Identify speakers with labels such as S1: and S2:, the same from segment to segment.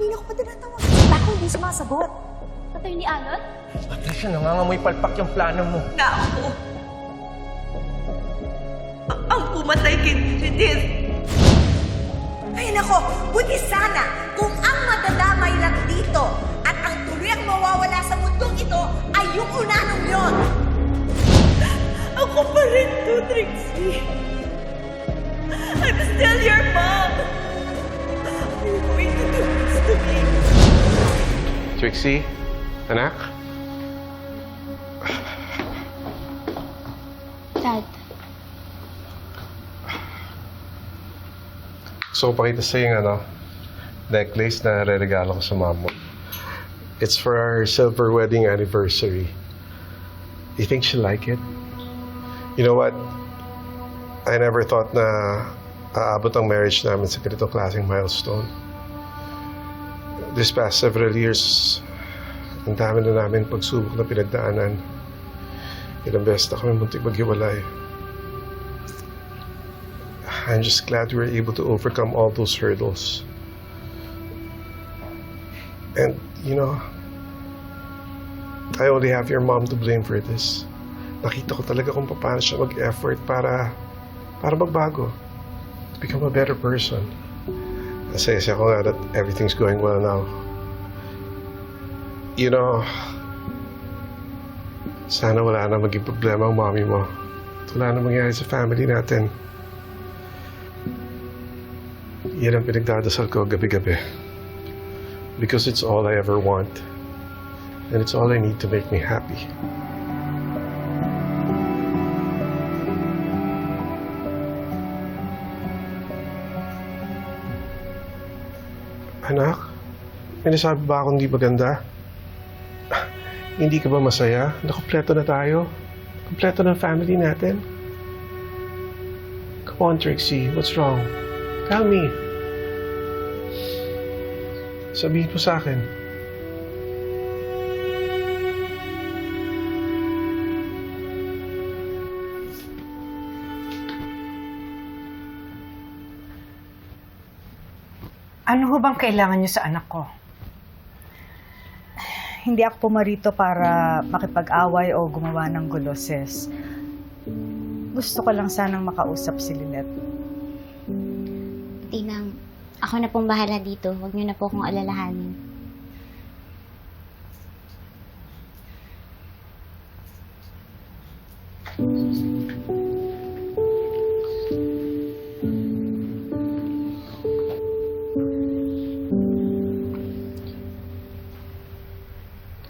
S1: Kanina ko pa tinatawag. Bako, hindi sumasagot.
S2: Tatay ni Alon?
S3: Patricia, nangangamoy palpak yung plano mo.
S4: na ako a- ang pumatay kay Judith.
S1: Ay nako, buti sana kung ang madadamay lang dito at ang tuluyang mawawala sa mundong ito ay yung unanong yon.
S4: Ako pa rin to, Trixie. I'm still your mom. Are you going to do?
S5: Trixie, anak?
S2: Dad,
S5: So, pakita sa yung ano, necklace na re-regalo ko sa mom mo. It's for our silver wedding anniversary. You think she'll like it? You know what? I never thought na aabot ang marriage namin sa ganitong klaseng milestone. This past several years, ang dami na namin pagsubok na pinagdaanan. Ilang beses na kami muntik maghiwalay. I'm just glad we were able to overcome all those hurdles. And, you know, I only have your mom to blame for this. Nakita ko talaga kung paano siya mag-effort para, para magbago. To become a better person. Nasaya ko nga that everything's going well now. You know, sana wala na maging problema ang mommy mo. At wala na mangyari sa family natin. Yan ang pinagdadasal ko gabi-gabi. Because it's all I ever want. And it's all I need to make me happy. Anak, may nasabi ba akong di maganda? Hindi ka ba masaya? Nakompleto na tayo. Kompleto ng family natin. Come on, Trixie. What's wrong? Tell me. Sabihin mo sa akin.
S6: Ano ho bang kailangan niyo sa anak ko?
S7: Hindi ako pumarito para makipag-away o gumawa ng gulo, sis. Gusto ko lang sanang makausap si Lynette.
S2: Tinang, ako na pong bahala dito. Huwag niyo na po akong alalahanin.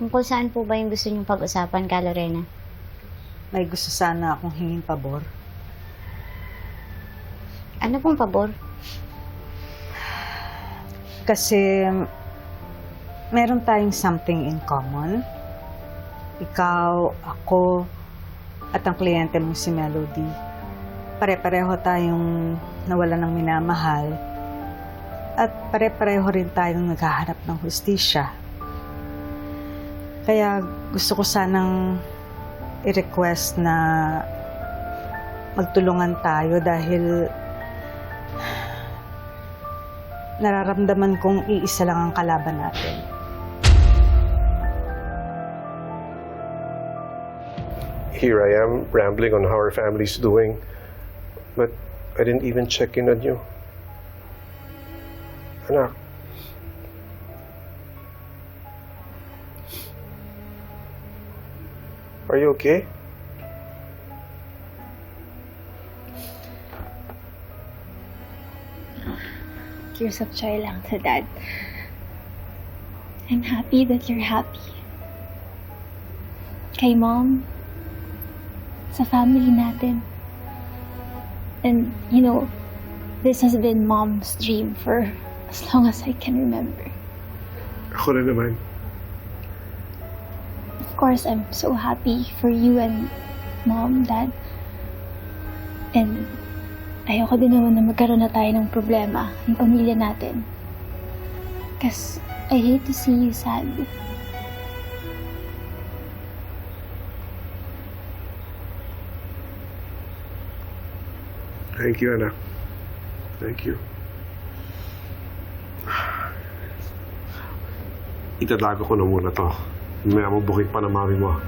S2: Tungkol saan po ba yung gusto niyong pag-usapan, ka, Lorena?
S7: May gusto sana akong hingin pabor.
S2: Ano pong pabor?
S7: Kasi meron tayong something in common. Ikaw, ako, at ang kliyente mo si Melody. Pare-pareho tayong nawala ng minamahal. At pare-pareho rin tayong naghahanap ng hustisya. Kaya gusto ko sanang i-request na magtulungan tayo dahil nararamdaman kong iisa lang ang kalaban natin.
S5: Here I am, rambling on how our family's doing. But I didn't even check in on you. Anak. Are you okay?
S8: Tears of joy lang sa dad. I'm happy that you're happy. Kay mom, sa family natin. And, you know, this has been mom's dream for as long as I can remember.
S5: Ako na naman.
S8: Course, I'm so happy for you and mom, dad. And ayoko din naman na magkaroon na tayo ng problema ng pamilya natin. Kasi I hate to see you sad.
S5: Thank you, anak. Thank you. Itatago ko na muna to. Mamaya mo bukid pa ng mami mo. Ah.